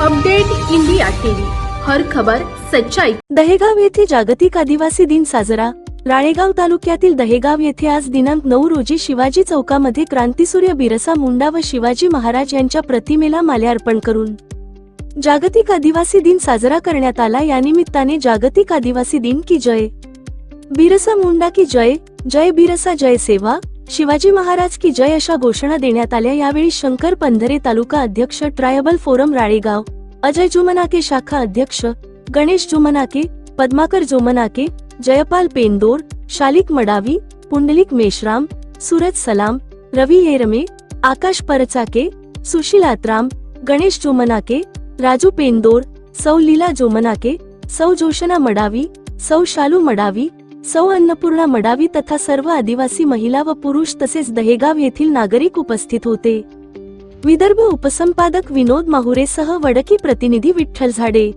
Update India TV. हर खबर सच्चाई. दहेगाव येथे जागतिक आदिवासी दिन साजरा. राळेगाव तालुक्यातील दहेगाव येथे आज दिनांक नऊ रोजी शिवाजी चौकामध्ये क्रांतीसूर्य बिरसा मुंडा व शिवाजी महाराज यांच्या प्रतिमेला माल्यार्पण करून. जागतिक आदिवासी दिन साजरा करण्यात आला. या निमित्ताने जागतिक आदिवासी दिन की जय. बिरसा मुंडा की जय. जय बिरसा जय सेवा. शिवाजी महाराज की जय अशा घोषणा देण्यात आल्या. यावेळी शंकर पंधरे तालुका अध्यक्ष ट्रायबल फोरम राळेगाव अजय जुमनाके शाखा अध्यक्ष गणेश जुमनाके पद्माकर जोमनाके जयपाल पेंदोर शालिक मडावी पुंडलिक मेश्राम सूरज सलाम रवी येरमे आकाश परचाके सुशील आत्राम गणेश जोमनाके राजू पेंदोर सौ लीला जोमनाके सौ जोशना मडावी सौ शालू मडावी सौ अन्नपूर्णा मडावी तथा सर्व आदिवासी महिला व पुरुष तसेच दहेगाव येथील नागरिक उपस्थित होते. विदर्भ उपसंपादक विनोद माहुरेसह वडकी प्रतिनिधी विठ्ठल झाडे.